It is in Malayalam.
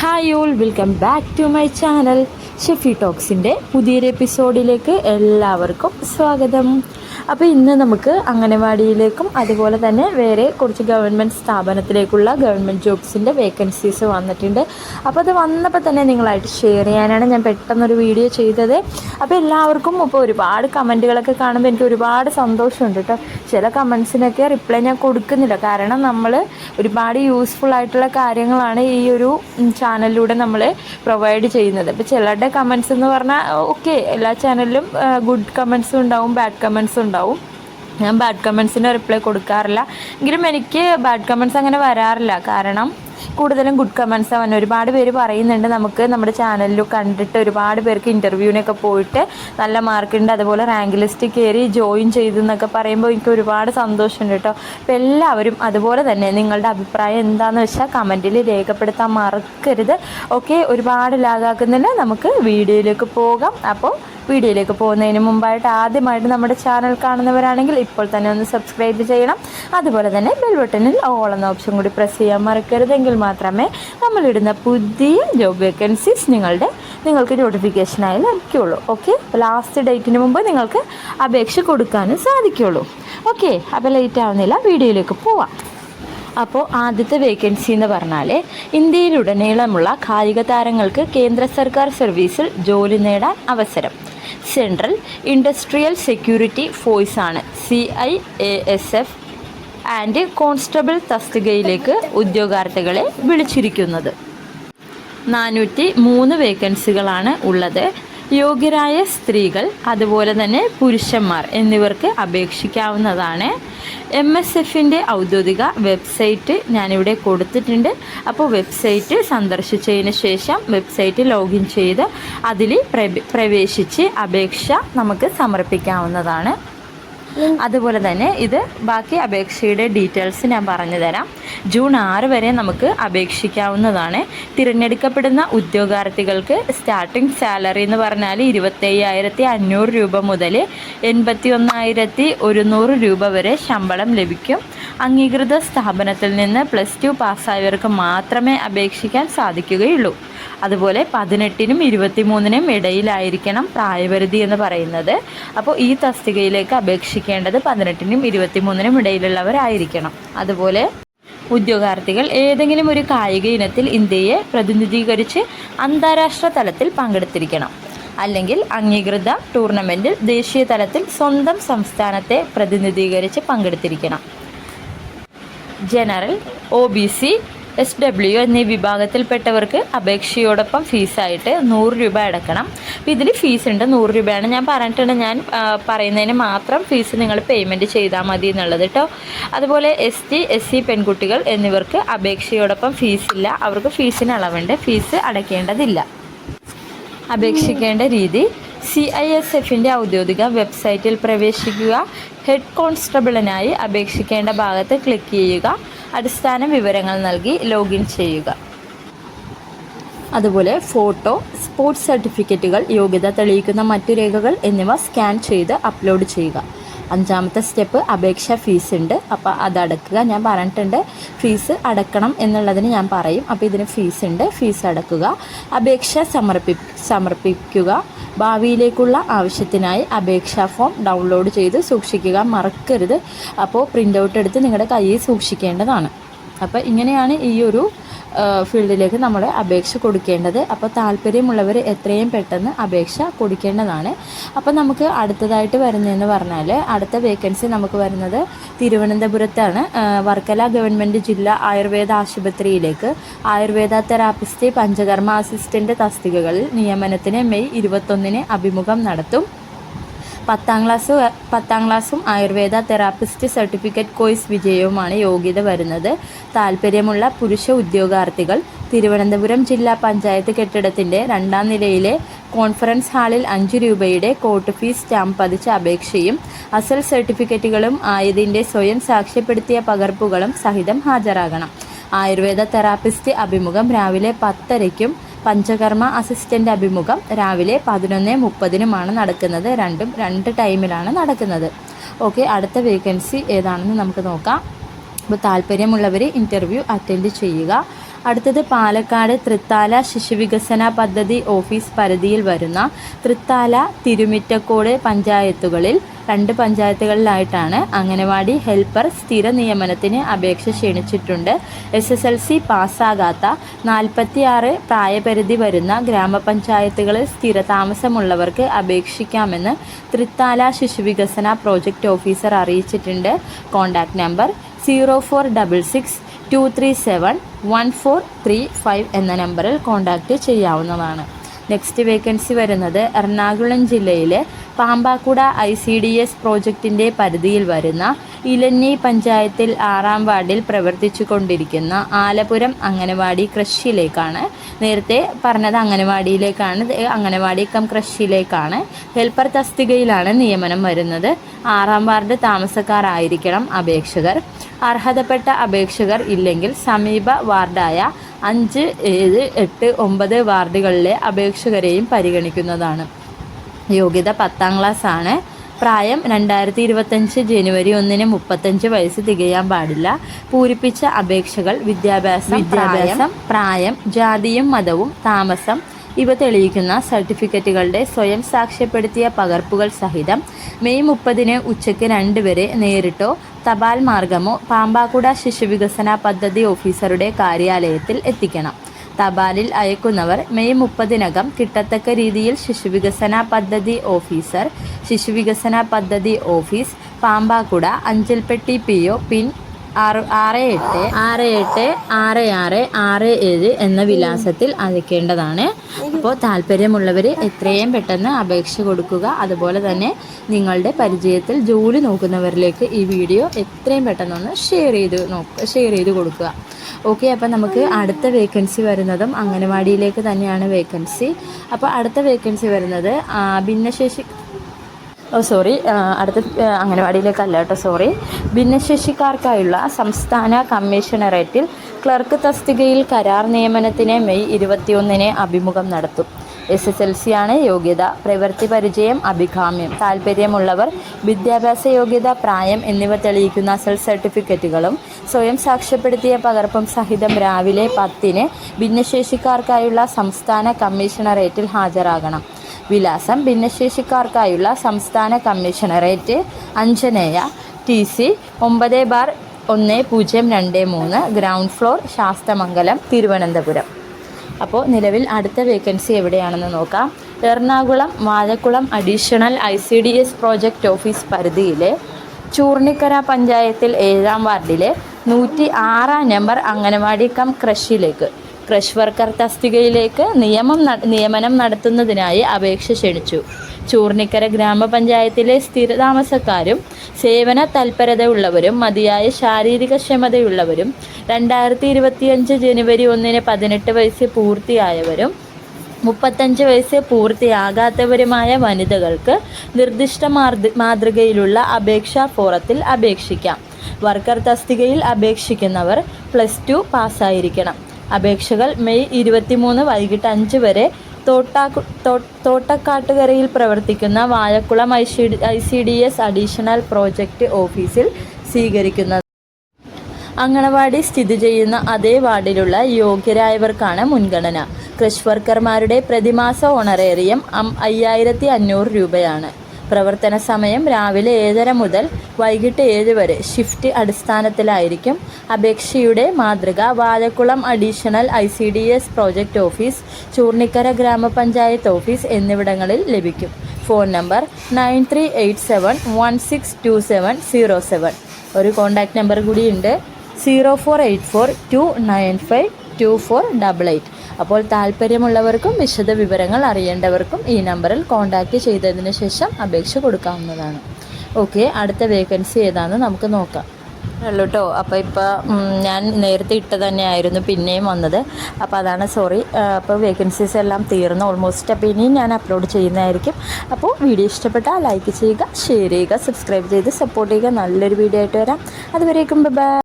Hi all welcome back to my channel Shefi ടോക്സിന്റെ പുതിയൊരു എപ്പിസോഡിലേക്ക് എല്ലാവർക്കും സ്വാഗതം. അപ്പോൾ ഇന്ന് നമുക്ക് അംഗനവാടിയിലേക്കും അതുപോലെ തന്നെ വേറെ കുറച്ച് ഗവൺമെന്റ് സ്ഥാപനത്തിലേക്കുള്ള ഗവൺമെന്റ് ജോബ്സിന്റെ വേക്കൻസീസ് വന്നിട്ടുണ്ട്. അപ്പോൾ അത് വന്നപ്പോൾ തന്നെ നിങ്ങളായിട്ട് ഷെയർ ചെയ്യാനാണ് ഞാൻ പെട്ടെന്നൊരു വീഡിയോ ചെയ്തത്. അപ്പോൾ എല്ലാവർക്കും ഇപ്പോൾ ഒരുപാട് കമന്റുകളൊക്കെ കാണുമ്പോൾ എനിക്ക് ഒരുപാട് സന്തോഷമുണ്ട് കേട്ടോ ചില കമൻസിനൊക്കെ റിപ്ലൈ ഞാൻ കൊടുക്കുന്നില്ല. കാരണം നമ്മൾ ഒരുപാട് യൂസ്ഫുൾ ആയിട്ടുള്ള കാര്യങ്ങളാണ് ഈ ഒരു ചാനലിലൂടെ നമ്മൾ പ്രൊവൈഡ് ചെയ്യുന്നത്. അപ്പോൾ ചിലരുടെ കമൻസ് എന്ന് പറഞ്ഞാൽ ഓക്കെ എല്ലാ ചാനലിലും ഗുഡ് കമൻസും ഉണ്ടാവും ബാഡ് കമൻസും ഉണ്ടാവും. ഞാൻ ബാഡ് കമൻസിന്റെ റിപ്ലൈ കൊടുക്കാറില്ല. എങ്കിലും എനിക്ക് ബാഡ് കമൻസ് അങ്ങനെ വരാറില്ല. കാരണം കൂടുതലും ഗുഡ് കമൻസ് അവൻ ഒരുപാട് പേര് പറയുന്നുണ്ട് നമുക്ക് നമ്മുടെ ചാനലിൽ കണ്ടിട്ട് ഒരുപാട് പേർക്ക് ഇന്റർവ്യൂവിനൊക്കെ പോയിട്ട് നല്ല മാർക്കുണ്ട് അതുപോലെ റാങ്ക് ലിസ്റ്റ് കയറി ജോയിൻ ചെയ്തു എന്നൊക്കെ പറയുമ്പോൾ എനിക്ക് ഒരുപാട് സന്തോഷമുണ്ട് കേട്ടോ. അപ്പോൾ എല്ലാവരും അതുപോലെ തന്നെ നിങ്ങളുടെ അഭിപ്രായം എന്താണെന്ന് വെച്ചാൽ കമന്റിൽ രേഖപ്പെടുത്താൻ മറക്കരുത്. ഓക്കെ ഒരുപാട് ലാഗാക്കുന്നില്ല നമുക്ക് വീഡിയോയിലേക്ക് പോകാം. അപ്പോൾ വീഡിയോയിലേക്ക് പോകുന്നതിന് മുമ്പായിട്ട് ആദ്യമായിട്ട് നമ്മുടെ ചാനൽ കാണുന്നവരാണെങ്കിൽ ഇപ്പോൾ തന്നെ ഒന്ന് സബ്സ്ക്രൈബ് ചെയ്യണം. അതുപോലെ തന്നെ ബെൽ ബട്ടണിൽ ഓൾ എന്ന ഓപ്ഷൻ കൂടി പ്രസ് ചെയ്യാൻ മറക്കരുതെങ്കിൽ മാത്രമേ നമ്മളിടുന്ന പുതിയ ജോബ് വേക്കൻസീസ് നിങ്ങളുടെ നിങ്ങൾക്ക് നോട്ടിഫിക്കേഷനായി ലഭിക്കുകയുള്ളൂ. ഓക്കെ ലാസ്റ്റ് ഡേറ്റിന് മുമ്പ് നിങ്ങൾക്ക് അപേക്ഷ കൊടുക്കാനും സാധിക്കുകയുള്ളൂ. ഓക്കെ അപ്പോൾ ലേറ്റ് ആവുന്നില്ല. വീഡിയോയിലേക്ക് പോവാം. അപ്പോൾ ആദ്യത്തെ വേക്കൻസി എന്ന് പറഞ്ഞാൽ ഇന്ത്യയിലുടനീളമുള്ള കായിക താരങ്ങൾക്ക് കേന്ദ്ര സർക്കാർ സർവീസിൽ ജോലി നേടാൻ അവസരം. സെൻട്രൽ ഇൻഡസ്ട്രിയൽ സെക്യൂരിറ്റി ഫോഴ്സ് ആണ് C I A S F and constable തസ്തികയിലേക്ക് ഉദ്യോഗാർത്ഥികളെ വിളിച്ചിരിക്കുന്നത്. നാനൂറ്റി മൂന്ന് വേക്കൻസികളാണ് ഉള്ളത്. യോഗ്യരായ സ്ത്രീകൾ അതുപോലെ തന്നെ പുരുഷന്മാർ എന്നിവർക്ക് അപേക്ഷിക്കാവുന്നതാണ്. എം എസ് എഫിന്റെ ഔദ്യോഗിക വെബ്സൈറ്റ് ഞാനിവിടെ കൊടുത്തിട്ടുണ്ട്. അപ്പോൾ വെബ്സൈറ്റ് സന്ദർശിച്ചതിന് ശേഷം വെബ്സൈറ്റ് ലോഗിൻ ചെയ്ത് അതിൽ പ്രവേശിച്ച് അപേക്ഷ നമുക്ക് സമർപ്പിക്കാവുന്നതാണ്. അതുപോലെ തന്നെ ഇത് ബാക്കി അപേക്ഷയുടെ ഡീറ്റെയിൽസ് ഞാൻ പറഞ്ഞു തരാം. ജൂൺ ആറ് വരെ നമുക്ക് അപേക്ഷിക്കാവുന്നതാണ്. തിരഞ്ഞെടുക്കപ്പെടുന്ന ഉദ്യോഗാർത്ഥികൾക്ക് സ്റ്റാർട്ടിംഗ് സാലറി എന്ന് പറഞ്ഞാൽ ഇരുപത്തയ്യായിരത്തി അഞ്ഞൂറ് രൂപ മുതൽ എൺപത്തി ഒന്നായിരത്തി ഒരുന്നൂറ് രൂപ വരെ ശമ്പളം ലഭിക്കും. അംഗീകൃത സ്ഥാപനത്തിൽ നിന്ന് പ്ലസ് ടു പാസ്സായവർക്ക് മാത്രമേ അപേക്ഷിക്കാൻ സാധിക്കുകയുള്ളൂ. അതുപോലെ പതിനെട്ടിനും ഇരുപത്തിമൂന്നിനും ഇടയിലായിരിക്കണം പ്രായപരിധി എന്ന് പറയുന്നത്. അപ്പോൾ ഈ തസ്തികയിലേക്ക് അപേക്ഷിക്കേണ്ടത് പതിനെട്ടിനും ഇരുപത്തിമൂന്നിനും ഇടയിലുള്ളവരായിരിക്കണം. അതുപോലെ ഉദ്യോഗാർത്ഥികൾ ഏതെങ്കിലും ഒരു കായിക ഇനത്തിൽ ഇന്ത്യയെ പ്രതിനിധീകരിച്ച് അന്താരാഷ്ട്ര തലത്തിൽ പങ്കെടുത്തിരിക്കണം. അല്ലെങ്കിൽ അംഗീകൃത ടൂർണമെന്റിൽ ദേശീയ തലത്തിൽ സ്വന്തം സംസ്ഥാനത്തെ പ്രതിനിധീകരിച്ച് പങ്കെടുത്തിരിക്കണം. General O B C S W എന്നീ വിഭാഗത്തിൽപ്പെട്ടവർക്ക് അപേക്ഷയോടൊപ്പം ഫീസായിട്ട് നൂറ് രൂപ അടക്കണം. അപ്പോൾ ഇതിൽ ഫീസ് ഉണ്ട് നൂറ് രൂപയാണ്. ഞാൻ പറഞ്ഞിട്ടുണ്ട് ഞാൻ പറയുന്നതിന് മാത്രം ഫീസ് നിങ്ങൾ പേയ്മെന്റ് ചെയ്താൽ മതി എന്നുള്ളത് കേട്ടോ അതുപോലെ എസ് ടി എസ് സി പെൺകുട്ടികൾ എന്നിവർക്ക് അപേക്ഷയോടൊപ്പം ഫീസില്ല. അവർക്ക് ഫീസിന് അളവുണ്ട് ഫീസ് അടയ്ക്കേണ്ടതില്ല. അപേക്ഷിക്കേണ്ട രീതി സി ഐ എസ് എഫിന്റെ ഔദ്യോഗിക വെബ്സൈറ്റിൽ പ്രവേശിക്കുക. ഹെഡ് കോൺസ്റ്റബിളിനായി അപേക്ഷിക്കേണ്ട ഭാഗത്ത് ക്ലിക്ക് ചെയ്യുക. അടിസ്ഥാന വിവരങ്ങൾ നൽകി ലോഗിൻ ചെയ്യുക. അതുപോലെ ഫോട്ടോ സ്പോർട്സ് സർട്ടിഫിക്കറ്റുകൾ യോഗ്യത തെളിയിക്കുന്ന മറ്റു രേഖകൾ എന്നിവ സ്കാൻ ചെയ്ത് അപ്ലോഡ് ചെയ്യുക. അഞ്ചാമത്തെ സ്റ്റെപ്പ് അപേക്ഷ ഫീസ് ഉണ്ട്. അപ്പോൾ അത് അടക്കുക. ഞാൻ പറഞ്ഞിട്ടുണ്ട് ഫീസ് അടക്കണം എന്നുള്ളതിന് ഞാൻ പറയും. അപ്പോൾ ഇതിന് ഫീസ് ഉണ്ട്. ഫീസ് അടക്കുക. അപേക്ഷ സമർപ്പി സമർപ്പിക്കുക. ഭാവിയിലേക്കുള്ള ആവശ്യത്തിനായി അപേക്ഷാ ഫോം ഡൗൺലോഡ് ചെയ്ത് സൂക്ഷിക്കുക. മറക്കരുത്. അപ്പോൾ പ്രിന്റ് ഔട്ട് എടുത്ത് നിങ്ങളുടെ കയ്യിൽ സൂക്ഷിക്കേണ്ടതാണ്. അപ്പോൾ ഇങ്ങനെയാണ് ഈ ഒരു ഫീൽഡിലേക്ക് നമ്മൾ അപേക്ഷ കൊടുക്കേണ്ടത്. അപ്പോൾ താല്പര്യമുള്ളവർ എത്രയും പെട്ടെന്ന് അപേക്ഷ കൊടുക്കേണ്ടതാണ്. അപ്പോൾ നമുക്ക് അടുത്തതായിട്ട് വരുന്നതെന്ന് പറഞ്ഞാൽ അടുത്ത വേക്കൻസി നമുക്ക് വരുന്നത് തിരുവനന്തപുരത്താണ്. വർക്കല ഗവൺമെന്റ് ജില്ലാ ആയുർവേദ ആശുപത്രിയിലേക്ക്. ആയുർവേദ തെറാപ്പിസ്റ്റ് പഞ്ചകർമ്മ അസിസ്റ്റന്റ് തസ്തികകളിൽ നിയമനത്തിന് മെയ് ഇരുപത്തൊന്നിന് അഭിമുഖം നടത്തും. പത്താം ക്ലാസ് പത്താം ക്ലാസ്സും ആയുർവേദ തെറാപ്പിസ്റ്റ് സർട്ടിഫിക്കറ്റ് കോഴ്സ് വിജയവുമാണ് യോഗ്യത വരുന്നത്. താല്പര്യമുള്ള പുരുഷ ഉദ്യോഗാർത്ഥികൾ തിരുവനന്തപുരം ജില്ലാ പഞ്ചായത്ത് കെട്ടിടത്തിന്റെ രണ്ടാം നിലയിലെ കോൺഫറൻസ് ഹാളിൽ അഞ്ച് രൂപയുടെ കോട്ട് ഫീസ് സ്റ്റാമ്പ് പതിച്ച അപേക്ഷയും അസൽ സർട്ടിഫിക്കറ്റുകളും ആയതിന്റെ സ്വയം സാക്ഷ്യപ്പെടുത്തിയ പകർപ്പുകളും സഹിതം ഹാജരാകണം. ആയുർവേദ തെറാപ്പിസ്റ്റ് അഭിമുഖം രാവിലെ പത്തരയ്ക്കും പഞ്ചകർമ്മ അസിസ്റ്റന്റ് അഭിമുഖം രാവിലെ പതിനൊന്ന് മുപ്പതിനുമാണ് നടക്കുന്നത്. രണ്ടും രണ്ട് ടൈമിലാണ് നടക്കുന്നത്. ഓക്കെ അടുത്ത വേക്കൻസി ഏതാണെന്ന് നമുക്ക് നോക്കാം. അപ്പോൾ താല്പര്യമുള്ളവർ ഇന്റർവ്യൂ അറ്റൻഡ് ചെയ്യുക. അടുത്തത് പാലക്കാട് തൃത്താല ശിശുവികസന പദ്ധതി ഓഫീസ് പരിധിയിൽ വരുന്ന തൃത്താല തിരുമിറ്റക്കോട് പഞ്ചായത്തുകളിൽ രണ്ട് പഞ്ചായത്തുകളിലായിട്ടാണ് അംഗനവാടി ഹെൽപ്പർ സ്ഥിര നിയമനത്തിന് അപേക്ഷ ക്ഷണിച്ചിട്ടുണ്ട്. എസ് എസ് എൽ സി പാസ്സാകാത്ത നാൽപ്പത്തിയാറ് പ്രായപരിധി വരുന്ന ഗ്രാമപഞ്ചായത്തുകളിൽ സ്ഥിരതാമസമുള്ളവർക്ക് അപേക്ഷിക്കാമെന്ന് തൃത്താല ശിശുവികസന പ്രോജക്റ്റ് ഓഫീസർ അറിയിച്ചിട്ടുണ്ട്. Contact number zero four double six two three seven one four three five എന്ന നമ്പറിൽ കോൺടാക്റ്റ് ചെയ്യാവുന്നതാണ്. നെക്സ്റ്റ് വേക്കൻസി വരുന്നത് എറണാകുളം ജില്ലയിലെ Pambakuda I C D S പ്രോജക്റ്റിന്റെ പരിധിയിൽ വരുന്ന ഇലഞ്ഞി പഞ്ചായത്തിൽ ആറാം വാർഡിൽ പ്രവർത്തിച്ചു കൊണ്ടിരിക്കുന്ന ആലപുരം അംഗനവാടി കൃഷിയിലേക്കാണ്. നേരത്തെ പറഞ്ഞത് അംഗനവാടിയിലേക്കാണ് അംഗനവാടി കം കൃഷിയിലേക്കാണ്. ഹെൽപ്പർ തസ്തികയിലാണ് നിയമനം വരുന്നത്. ആറാം വാർഡ് താമസക്കാരായിരിക്കണം അപേക്ഷകർ. അർഹതപ്പെട്ട അപേക്ഷകർ ഇല്ലെങ്കിൽ സമീപ വാർഡായ അഞ്ച് ഏഴ് എട്ട് ഒമ്പത് വാർഡുകളിലെ അപേക്ഷകരെയും പരിഗണിക്കുന്നതാണ്. യോഗ്യത പത്താം ക്ലാസ് ആണ് പ്രായം രണ്ടായിരത്തി ഇരുപത്തഞ്ച് ജനുവരി ഒന്നിന് മുപ്പത്തഞ്ച് വയസ്സ് തികയാൻ പാടില്ല. പൂരിപ്പിച്ച അപേക്ഷകൾ വിദ്യാഭ്യാസം വിദ്യാഭ്യാസം. പ്രായം ജാതിയും മതവും താമസം ഇവ തെളിയിക്കുന്ന സർട്ടിഫിക്കറ്റുകളുടെ സ്വയം സാക്ഷ്യപ്പെടുത്തിയ പകർപ്പുകൾ സഹിതം മെയ് മുപ്പതിന് ഉച്ചയ്ക്ക് രണ്ട് വരെ നേരിട്ടോ തപാൽ മാർഗമോ പാമ്പാക്കുട ശിശുവികസന പദ്ധതി ഓഫീസറുടെ കാര്യാലയത്തിൽ എത്തിക്കണം. തപാലിൽ അയക്കുന്നവർ മെയ് മുപ്പതിനകം കിട്ടത്തക്ക രീതിയിൽ ശിശുവികസന പദ്ധതി ഓഫീസർ ശിശുവികസന പദ്ധതി ഓഫീസ് പാമ്പാക്കുട അഞ്ചൽപ്പെട്ടി പി ഒ പിൻ ആറ് ആറ് എട്ട്. ആറ് എട്ട് ആറ് ആറ് ആറ് ഏഴ് എന്ന വിലാസത്തിൽ അയക്കേണ്ടതാണ് അപ്പോൾ താല്പര്യമുള്ളവർ എത്രയും പെട്ടെന്ന് അപേക്ഷ കൊടുക്കുക. അതുപോലെ തന്നെ നിങ്ങളുടെ പരിചയത്തിൽ ജോലി നോക്കുന്നവരിലേക്ക് ഈ വീഡിയോ എത്രയും പെട്ടെന്നൊന്ന് ഷെയർ ചെയ്ത് നോക്കുക ഷെയർ ചെയ്ത് കൊടുക്കുക. ഓക്കെ അപ്പോൾ നമുക്ക് അടുത്ത വേക്കൻസി വരുന്നതും അംഗനവാടിയിലേക്ക് തന്നെയാണ് വേക്കൻസി. അപ്പോൾ അടുത്ത വേക്കൻസി വരുന്നത് ഭിന്നശേഷി ഓ സോറി അടുത്ത അംഗനവാടിയിലേക്കല്ല കേട്ടോ സോറി ഭിന്നശേഷിക്കാർക്കായുള്ള സംസ്ഥാന കമ്മീഷണറേറ്റിൽ ക്ലർക്ക് തസ്തികയിൽ കരാർ നിയമനത്തിന് മെയ് ഇരുപത്തിയൊന്നിന് അഭിമുഖം നടത്തും. എസ് എസ് എൽ സി ആണ് യോഗ്യത പ്രവൃത്തി പരിചയം അഭികാമ്യം. താല്പര്യമുള്ളവർ വിദ്യാഭ്യാസ യോഗ്യത പ്രായം എന്നിവ തെളിയിക്കുന്ന അസൽ സർട്ടിഫിക്കറ്റുകളും സ്വയം സാക്ഷ്യപ്പെടുത്തിയ പകർപ്പും സഹിതം രാവിലെ പത്തിന് ഭിന്നശേഷിക്കാർക്കായുള്ള സംസ്ഥാന കമ്മീഷണറേറ്റിൽ ഹാജരാകണം. വിലാസം ഭിന്നശേഷിക്കാർക്കായുള്ള സംസ്ഥാന കമ്മീഷണറേറ്റ് അഞ്ജനേയ ടി സി ഒമ്പത് ബാർ ഒന്ന് പൂജ്യം രണ്ട് മൂന്ന് ഗ്രൗണ്ട് ഫ്ലോർ ശാസ്തമംഗലം തിരുവനന്തപുരം. അപ്പോൾ നിലവിൽ അടുത്ത വേക്കൻസി എവിടെയാണെന്ന് നോക്കാം. Ernakulam Vazhakulam additional I C D S project office പരിധിയിലെ ചൂർണിക്കര പഞ്ചായത്തിൽ ഏഴാം വാർഡിലെ നൂറ്റി ആറാം നമ്പർ അംഗനവാടി കം ക്രഷിലേക്ക് ക്രഷ് വർക്കർ തസ്തികയിലേക്ക് നിയമം നിയമനം നടത്തുന്നതിനായി അപേക്ഷ ക്ഷണിച്ചു. ചൂർണിക്കര ഗ്രാമപഞ്ചായത്തിലെ സ്ഥിരതാമസക്കാരും സേവന തൽപരതയുള്ളവരും മതിയായ ശാരീരിക ക്ഷമതയുള്ളവരും രണ്ടായിരത്തി ഇരുപത്തിയഞ്ച് ജനുവരി ഒന്നിന് പതിനെട്ട് വയസ്സ് പൂർത്തിയായവരും മുപ്പത്തഞ്ച് വയസ്സ് പൂർത്തിയാകാത്തവരുമായ വനിതകൾക്ക് നിർദ്ദിഷ്ട മാതൃകയിലുള്ള അപേക്ഷാ ഫോറത്തിൽ അപേക്ഷിക്കാം. വർക്കർ തസ്തികയിൽ അപേക്ഷിക്കുന്നവർ പ്ലസ് ടു പാസ്സായിരിക്കണം. അപേക്ഷകൾ മെയ് ഇരുപത്തിമൂന്ന് വൈകിട്ട് അഞ്ച് വരെ തോട്ടാക്കു തോ- തോട്ടക്കാട്ടുകരയിൽ പ്രവർത്തിക്കുന്ന Vazhakulam I C I C D S additional project ഓഫീസിൽ സ്വീകരിക്കുന്നത്. അങ്കണവാടി സ്ഥിതി ചെയ്യുന്ന അതേ വാർഡിലുള്ള യോഗ്യരായവർക്കാണ് മുൻഗണന. കൃഷി വർക്കർമാരുടെ പ്രതിമാസ ഓണറേറിയം അയ്യായിരത്തി അഞ്ഞൂറ് രൂപയാണ്. പ്രവർത്തന സമയം രാവിലെ ഏഴര മുതൽ വൈകിട്ട് ഏഴ് വരെ. ഷിഫ്റ്റ് അടിസ്ഥാനത്തിലായിരിക്കും. അപേക്ഷയുടെ മാതൃക Vazhakulam additional I C D S project office Choornikkara ഗ്രാമപഞ്ചായത്ത് ഓഫീസ് എന്നിവിടങ്ങളിൽ ലഭിക്കും. Phone number nine three eight seven one six two seven zero seven ഒരു കോൺടാക്റ്റ് നമ്പർ കൂടിയുണ്ട്. Zero four eight four two nine five two four double eight അപ്പോൾ താല്പര്യമുള്ളവർക്കും വിശദ വിവരങ്ങൾ അറിയേണ്ടവർക്കും ഈ നമ്പറിൽ കോൺടാക്റ്റ് ചെയ്തതിന് ശേഷം അപേക്ഷ കൊടുക്കാവുന്നതാണ്. ഓക്കെ അടുത്ത വേക്കൻസി ഏതാണെന്ന് നമുക്ക് നോക്കാം. കേട്ടോ അപ്പോൾ ഇപ്പോൾ ഞാൻ നേരത്തെ ഇട്ട് തന്നെയായിരുന്നു പിന്നെയും വന്നത്. അപ്പോൾ അതാണ് സോറി അപ്പോൾ വേക്കൻസീസ് എല്ലാം തീർന്നു ഓൾമോസ്റ്റ് അപ്പോൾ ഇനിയും ഞാൻ അപ്ലോഡ് ചെയ്യുന്നതായിരിക്കും. അപ്പോൾ വീഡിയോ ഇഷ്ടപ്പെട്ടാൽ ലൈക്ക് ചെയ്യുക ഷെയർ ചെയ്യുക സബ്സ്ക്രൈബ് ചെയ്ത് സപ്പോർട്ട് ചെയ്യുക. നല്ലൊരു വീഡിയോ ആയിട്ട് വരാം. അതുവരേക്കും ബൈ